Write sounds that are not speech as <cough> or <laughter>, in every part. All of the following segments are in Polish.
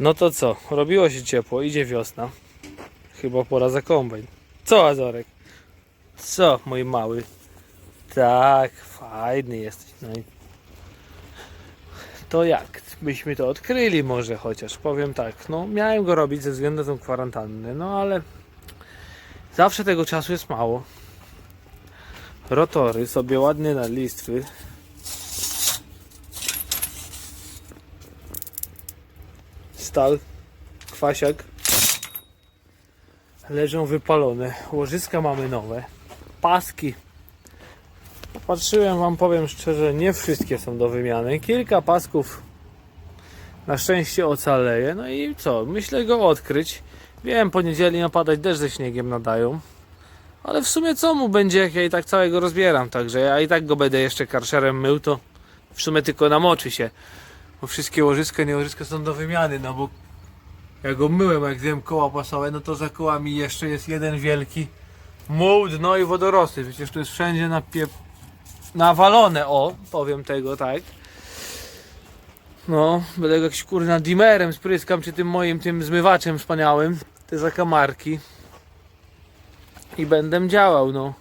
No to co? Robiło się ciepło, idzie wiosna. Chyba pora za kombajn. Co, Azorek? Co, mój mały? Tak, fajny jesteś. No i to jak? Byśmy to odkryli może chociaż. Powiem tak, no miałem go robić ze względu na tą kwarantannę, no ale zawsze tego czasu jest mało. Rotory sobie ładnie na listwy. Stal, kwasiak. Leżą wypalone. Łożyska mamy nowe. Paski. Patrzyłem wam, powiem szczerze, nie wszystkie są do wymiany. Kilka pasków na szczęście ocaleje. No i co? Myślę go odkryć. Wiem, po niedzieli napadać deszcz ze śniegiem nadają. Ale w sumie co mu będzie, jak ja i tak całego rozbieram. Także ja i tak go będę jeszcze karszerem mył, to w sumie tylko namoczy się. Bo wszystkie łożyska, nie łożyska są do wymiany, no bo jak go myłem, jak wiem koła pasowe, no to za kołami jeszcze jest jeden wielki muł, dno i wodorosty. Przecież to jest wszędzie napie... nawalone, o, powiem tego, tak. No, będę go jakiś kurna dimerem spryskam, czy tym moim tym zmywaczem wspaniałym, te zakamarki. I będę działał, no.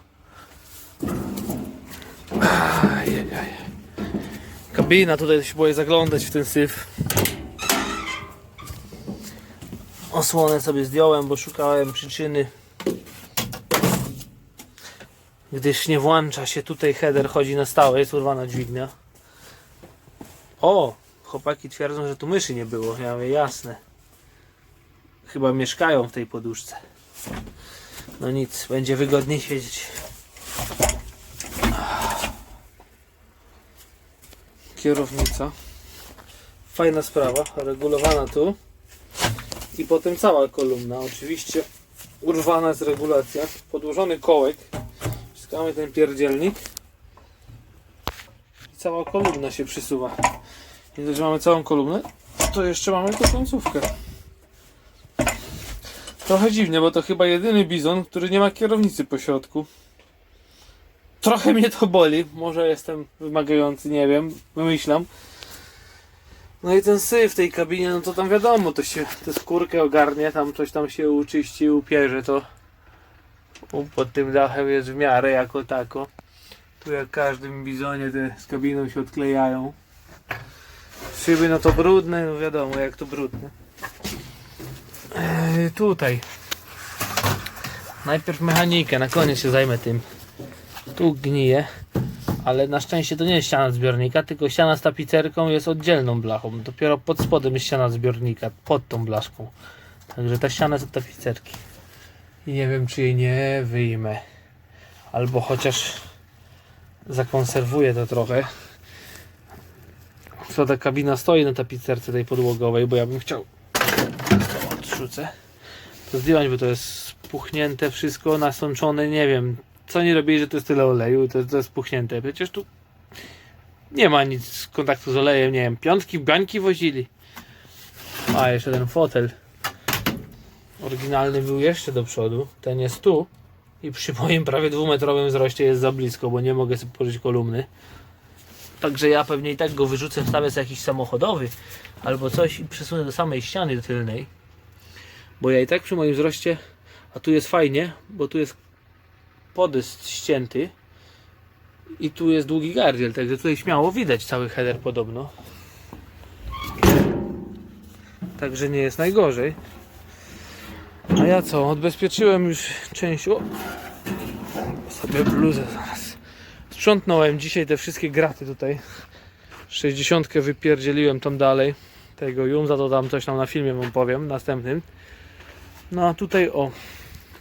Kabina, tutaj się boję zaglądać w ten syf. Osłonę sobie zdjąłem, bo szukałem przyczyny. Gdyż nie włącza się tutaj header, chodzi na stałe, jest urwana dźwignia. O! Chłopaki twierdzą, że tu myszy nie było. Ja mówię, jasne. Chyba mieszkają w tej poduszce. No nic, będzie wygodniej siedzieć. Kierownica. Fajna sprawa, regulowana tu. I potem cała kolumna. Oczywiście urwana jest regulacja. Podłożony kołek. Wciskamy ten pierdzielnik. I cała kolumna się przysuwa. Dość, że mamy całą kolumnę, to jeszcze mamy tu końcówkę. Trochę dziwnie, bo to chyba jedyny bizon, który nie ma kierownicy po środku. Trochę mnie to boli. Może jestem wymagający, nie wiem. Wymyślam. No i ten syf w tej kabinie, no to tam wiadomo, to się tę skórkę ogarnie, tam coś tam się uczyści, upierze, to pod tym dachem jest w miarę jako tako. Tu jak każdym bizonie te z kabiną się odklejają. Szyby no to brudne, no wiadomo jak to brudne. Eee, tutaj. Najpierw mechanikę, na koniec się zajmę tym. Tu gnije, ale na szczęście to nie jest ściana zbiornika, tylko ściana z tapicerką jest oddzielną blachą. Dopiero pod spodem jest ściana zbiornika, pod tą blaszką. Także ta ściana jest od tapicerki. I nie wiem czy jej nie wyjmę. Albo chociaż zakonserwuję to trochę. Co ta kabina stoi na tapicerce tej podłogowej, bo ja bym chciał odrzucę. To zdjąć, bo to jest spuchnięte wszystko, nasączone, nie wiem. Co nie robili, że to jest tyle oleju, to, to jest spuchnięte. Przecież tu nie ma nic z kontaktu z olejem, nie wiem. Piątki, bańki wozili. A, jeszcze ten fotel. Oryginalny był jeszcze do przodu. Ten jest tu. I przy moim prawie dwumetrowym wzroście jest za blisko, bo nie mogę sobie położyć kolumny. Także ja pewnie i tak go wyrzucę, wstawię sobie jakiś samochodowy albo coś i przesunę do samej ściany tylnej. Bo ja i tak przy moim wzroście, a tu jest fajnie, bo tu jest podest ścięty i tu jest długi gardziel, także tutaj śmiało widać cały header podobno. Także nie jest najgorzej. A ja co? Odbezpieczyłem już część. O! Sobie bluzę zaraz. Sprzątnąłem dzisiaj te wszystkie graty tutaj. 60 wypierdzieliłem tam dalej. Tego Jumza to tam coś tam na filmie wam powiem, następnym. No a tutaj o.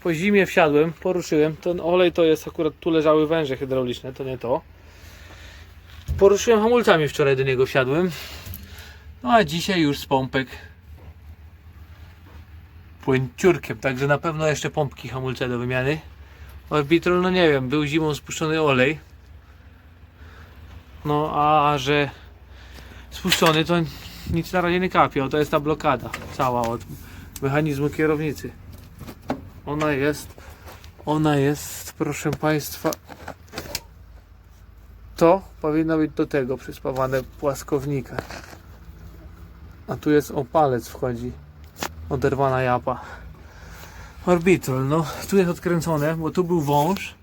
Po zimie wsiadłem, poruszyłem. Ten olej to jest akurat tu leżały węże hydrauliczne, to nie to. Poruszyłem hamulcami wczoraj do niego wsiadłem. No a dzisiaj już z pompek płynciurkiem, także na pewno jeszcze pompki hamulce do wymiany. Orbitrol, no nie wiem, był zimą spuszczony olej. No a że spuszczony to nic na razie nie kapie, to jest ta blokada cała od mechanizmu kierownicy. Ona jest, ona jest, proszę Państwa, to powinno być do tego przyspawane płaskownika. A tu jest o palec wchodzi. Oderwana japa. Orbital, no tu jest odkręcone, bo tu był wąż.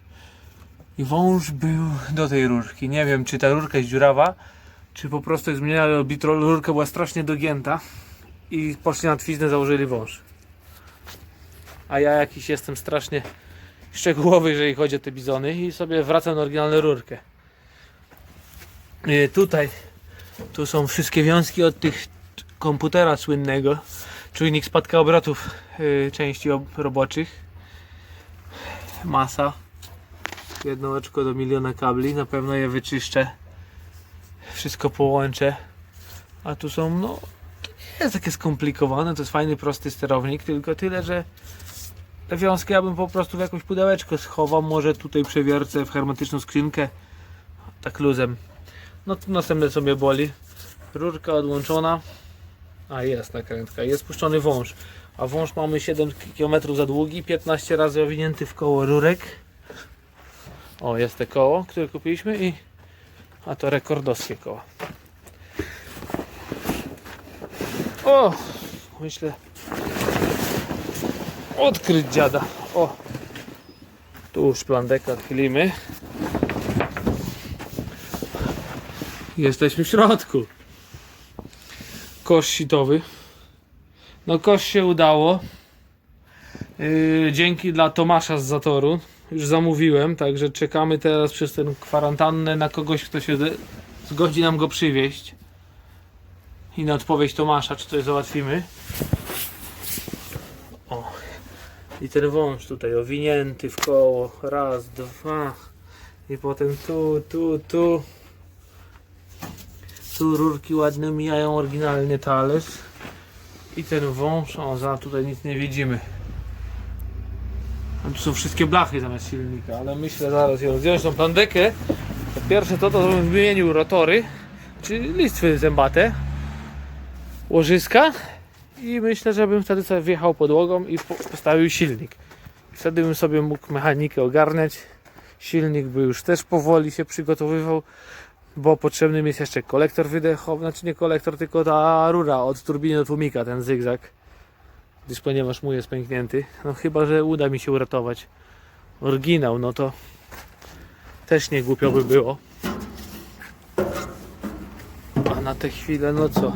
I wąż był do tej rurki. Nie wiem, czy ta rurka jest dziurawa, czy po prostu jest zmieniona orbital. Rurka była strasznie dogięta. I poszli na twiznę, założyli wąż. A ja jakiś jestem strasznie szczegółowy, jeżeli chodzi o te bizony i sobie wracam na oryginalną rurkę. Yy, tutaj tu są wszystkie wiązki od tych komputera słynnego. Czujnik spadka obrotów yy, części ob- roboczych. Masa. Jedno oczko do miliona kabli. Na pewno je wyczyszczę. Wszystko połączę. A tu są, no, nie jest takie skomplikowane. To jest fajny, prosty sterownik. Tylko tyle, że te wiązki ja bym po prostu w jakąś pudełeczko schował. Może tutaj przewiercę w hermetyczną skrzynkę. Tak luzem. No tu następne co mnie boli. Rurka odłączona. A jest nakrętka. Jest puszczony wąż. A wąż mamy 7 km za długi, 15 razy owinięty w koło rurek. O, jest te koło, które kupiliśmy i a to rekordowskie koło. O, myślę odkryć dziada. O, tu już plandeka chylimy. Jesteśmy w środku. Kosz sitowy. No kosz się udało. Yy, dzięki dla Tomasza z Zatoru. Już zamówiłem, także czekamy teraz przez tę kwarantannę na kogoś, kto się zgodzi nam go przywieźć. I na odpowiedź Tomasza, czy coś załatwimy. O. I ten wąż tutaj owinięty w koło. Raz, dwa. I potem tu, tu, tu. Tu rurki ładne mijają oryginalny talerz. I ten wąż, o za tutaj nic nie widzimy. Tu są wszystkie blachy zamiast silnika, ale myślę zaraz ją zdjąć tą plandekę. Po pierwsze to, to bym wymienił rotory, czy listwy zębate, łożyska i myślę, że bym wtedy sobie wjechał podłogą i po- postawił silnik. Wtedy bym sobie mógł mechanikę ogarniać. Silnik by już też powoli się przygotowywał bo potrzebny jest jeszcze kolektor wydechowy, znaczy nie kolektor, tylko ta rura od turbiny do tłumika, ten zygzak. Gdyż ponieważ mój jest pęknięty, no chyba, że uda mi się uratować oryginał, no to też nie głupio by było. A na tę chwilę, no co?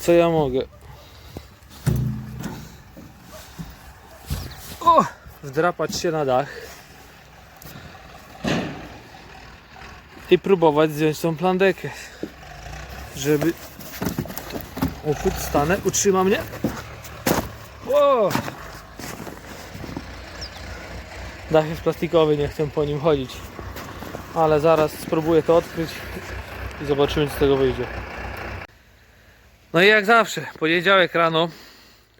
Co ja mogę? Wdrapać się na dach. i próbować zdjąć tą plandekę. Żeby. Uchwyt stanę, utrzyma mnie. O! Dach jest plastikowy, nie chcę po nim chodzić. Ale zaraz spróbuję to odkryć i zobaczymy co z tego wyjdzie. No i jak zawsze, poniedziałek rano,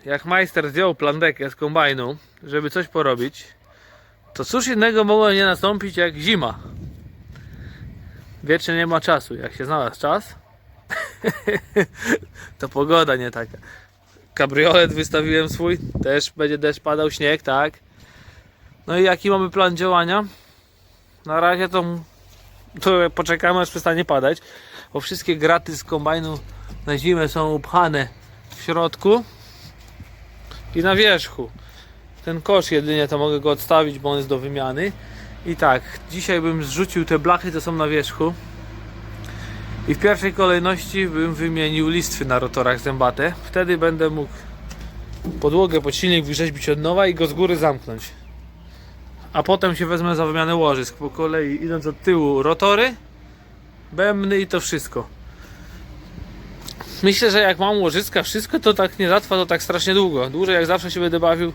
jak majster zdjął plandekę z kombajnu, żeby coś porobić, to cóż innego mogło nie nastąpić jak zima. Wiecznie nie ma czasu. Jak się znalazł czas, <laughs> to pogoda nie taka. Kabriolet wystawiłem swój, też będzie deszcz padał, śnieg, tak. No i jaki mamy plan działania? Na razie to, to poczekamy aż przestanie padać, bo wszystkie graty z kombajnu na zimę są upchane w środku i na wierzchu. Ten kosz jedynie to mogę go odstawić, bo on jest do wymiany. I tak, dzisiaj bym zrzucił te blachy, co są na wierzchu. I w pierwszej kolejności bym wymienił listwy na rotorach zębate. Wtedy będę mógł podłogę pod silnik wyrzeźbić od nowa i go z góry zamknąć. A potem się wezmę za wymianę łożysk. Po kolei idąc od tyłu rotory, bębny i to wszystko. Myślę, że jak mam łożyska, wszystko to tak nie zatrwa to tak strasznie długo. Dłużej jak zawsze się będę bawił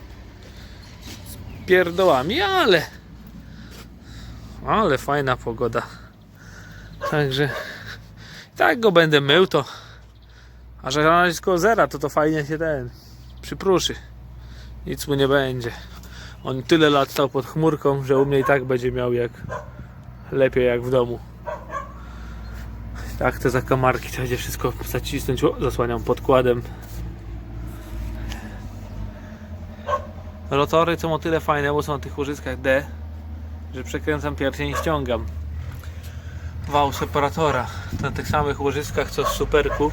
z pierdołami, ale ale fajna pogoda. Także tak go będę mył to. A że na razie koło zera, to to fajnie się ten przypruszy. Nic mu nie będzie. On tyle lat stał pod chmurką, że u mnie i tak będzie miał jak lepiej jak w domu. Tak, te zakamarki to będzie wszystko zacisnąć. Zasłaniam podkładem. Rotory są o tyle fajne, bo są na tych łożyskach D, że przekręcam pierścień i ściągam wał separatora na tych samych łożyskach co w superku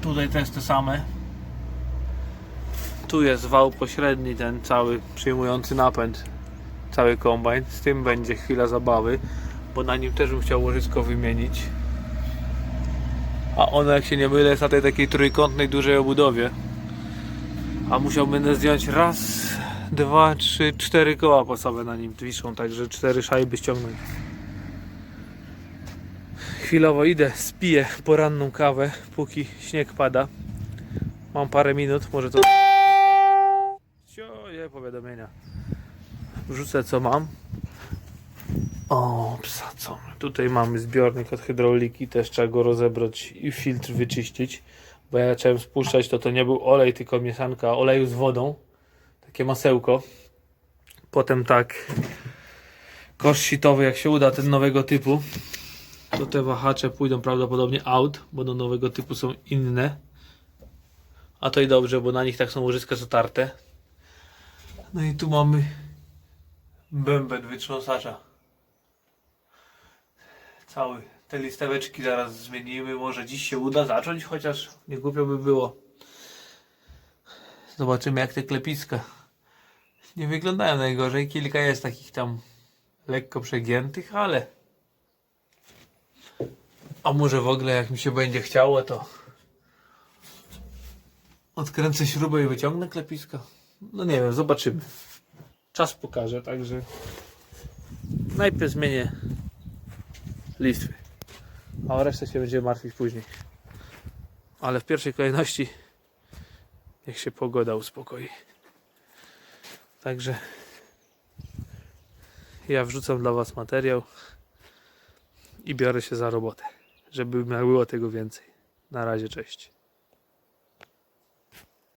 Tutaj też te same. Tu jest wał pośredni, ten cały przyjmujący napęd. Cały kombajn. Z tym będzie chwila zabawy, bo na nim też bym chciał łożysko wymienić. A ono, jak się nie mylę, jest na tej takiej trójkątnej, dużej obudowie. A musiałbym zdjąć raz, dwa, trzy, cztery koła pasowe na nim wiszą, także cztery szajby ściągnąć. Chwilowo idę, spiję poranną kawę, póki śnieg pada. Mam parę minut, może to... Cio, powiadomienia. Wrzucę co mam. O, psa co? Tutaj mamy zbiornik od hydrauliki, też trzeba go rozebrać i filtr wyczyścić. Bo ja zacząłem spuszczać, to to nie był olej, tylko mieszanka oleju z wodą. Takie masełko. Potem tak kosz sitowy, jak się uda, ten nowego typu. To te wahacze pójdą prawdopodobnie out, bo do nowego typu są inne. A to i dobrze, bo na nich tak są łożyska zatarte. No i tu mamy bęben wytrząsacza. Cały. Te listeweczki zaraz zmienimy. Może dziś się uda zacząć, chociaż nie głupio by było. Zobaczymy jak te klepiska nie wyglądają najgorzej. Kilka jest takich tam lekko przegiętych, ale a może w ogóle jak mi się będzie chciało, to odkręcę śrubę i wyciągnę klepiska. No nie wiem, zobaczymy. Czas pokaże, także najpierw zmienię listwy, a o resztę się będziemy martwić później. Ale w pierwszej kolejności niech się pogoda uspokoi. Także ja wrzucam dla Was materiał i biorę się za robotę, żeby było tego więcej. Na razie, cześć.